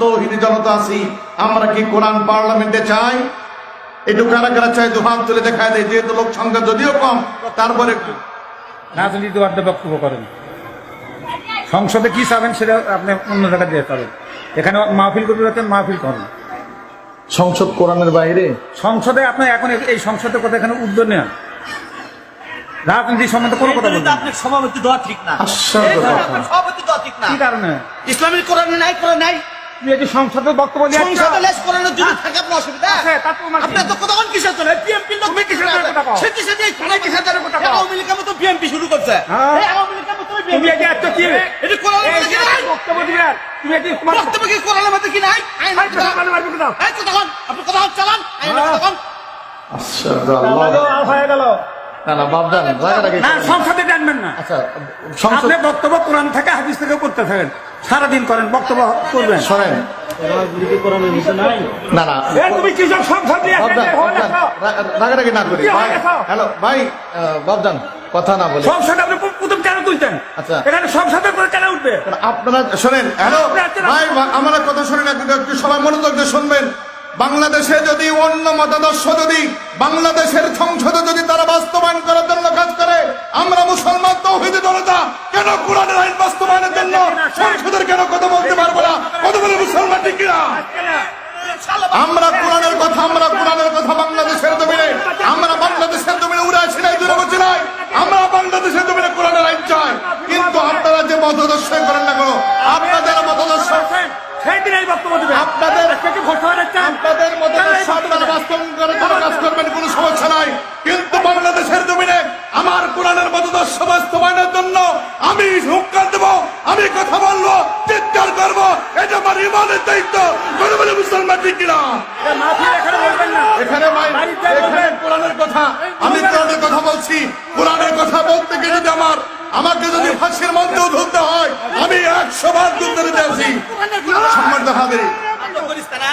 তৌহিদি জনতা আছি আমরা কি কোরআন পার্লামেন্টে চাই? একটু কারা কারা চাই দু হাত তুলে দেখায় দেয় যেহেতু লোক সংখ্যা যদিও কম তারপরে একটু। রাজনীতিবাদে বক্তব্য করেন। সংসদে কি চাবেন সেটা আপনি অন্য জায়গায় দিয়ে পাবেন এখানে মাহফিল করতে যাচ্ছেন মাহফিল করেন। সংসদ কোরআনের বাইরে? সংসদে আপনি এখন এই সংসদের কথা এখানে উদ্যোগ নেন রাজনীতি সম্বন্ধে কোনো কথা এই জন্যই তো বলবেন আপনার সভাপতি দেওয়া ঠিক না। সভাপতি দেওয়া ঠিক না। কি কারণে? ইসলামের কোরআনে নাই করে নাই। তুমি এটি সংসদে বক্তব্য দিয়ে সংসদে লেস কোরআনের যদি থাকে আপনার অসুবিধা। আছে, তার প্রমাণ আপনার তো কিসের জন্য? বিএনপি লোক কিসের কথা কও? সে কিসের দিয়ে তুমি কিসের জন্য কথা কও? আওয়ামী লীগের মতো বিএনপি শুরু করছে। হ্যাঁ। এই আওয়ামী লীগের মতো তুমি এটি এত কি? এটি এই মধ্যে কি নাই? বক্তব্য দিবেন তুমি এটি তোমার বক্তব্য কি কোরআনের মধ্যে কি নাই? আইন কথা মানে মারবে? এই আপনি কতক্ষণ চালান? আইন হ্যাঁ। আশ্চর্য আল্লাহ। হয়ে গেল। না সংসদে জানবেন না। আচ্ছা সংসদ আপনি বক্তব্য কোরআন থেকে হাদিস থেকে করতে থাকেন। সারাদিন করেন বক্তব্য করবেন শোনেন। না না। তুমি সংসদ হয়ে রাগারাগি না করি। হয়ে? হ্যালো ভাই বাবদান কথা না বলে। সংসদে আপনি প্রথম কেন তুলতেন আচ্ছা। এখানে সংসদের পরে কেন উঠবে? আপনারা শোনেন হ্যালো ভাই আমার কথা শুনেন একটু একটু সবাই মনোযোগ দিয়ে শুনবেন। বাংলাদেশে যদি অন্য মতাদর্শ যদি বাংলাদেশের সংসদে যদি তারা বাস্তবায়ন করার জন্য কাজ করে আমরা মুসলমান তৌহিদি জনতা কেন কোরআনের আইন বাস্তবায়নের জন্য সংসদের কেন কথা বলতে পারব না? কত বলে মুসলমান ঠিক কিনা? আমরা কোরআনের কথা আমরা কোরআনের কথা বাংলাদেশের জমিনে আমরা বাংলাদেশের জমিনে উড়ে নাই দূরে বসে নাই। আমরা বাংলাদেশের জমিনে কোরআনের আইন চাই। কিন্তু আপনারা যে মতদর্শ করেন না কোনো? আপনাদের মতদর্শ আপনাদের? আপনাদের মতদর্শ আপনারা বাস্তবায়ন করার জন্য কাজ করবেন কোনো সমস্যা নাই কিন্তু বাংলাদেশের জমিনে আমার কোরআনের মতদর্শ বাস্তবায়নের জন্য আমি হুঙ্কার দেবো আমি কথা বলব চিৎকার করব। এটা আমার ইমানের দায়িত্ব বলে বলে মুসলমান ঠিক কিনা? এখানে এখানে ভাই বাড়িতে এখানে কোরআনের কথা। আমি কোরআনের কথা বলছি। কোরআনের কথা বলতে গিয়ে যদি আমার আমাকে যদি ফাঁসির মধ্যেও ধরতে হয় আমি একশো বার আছি সম্মান তারা।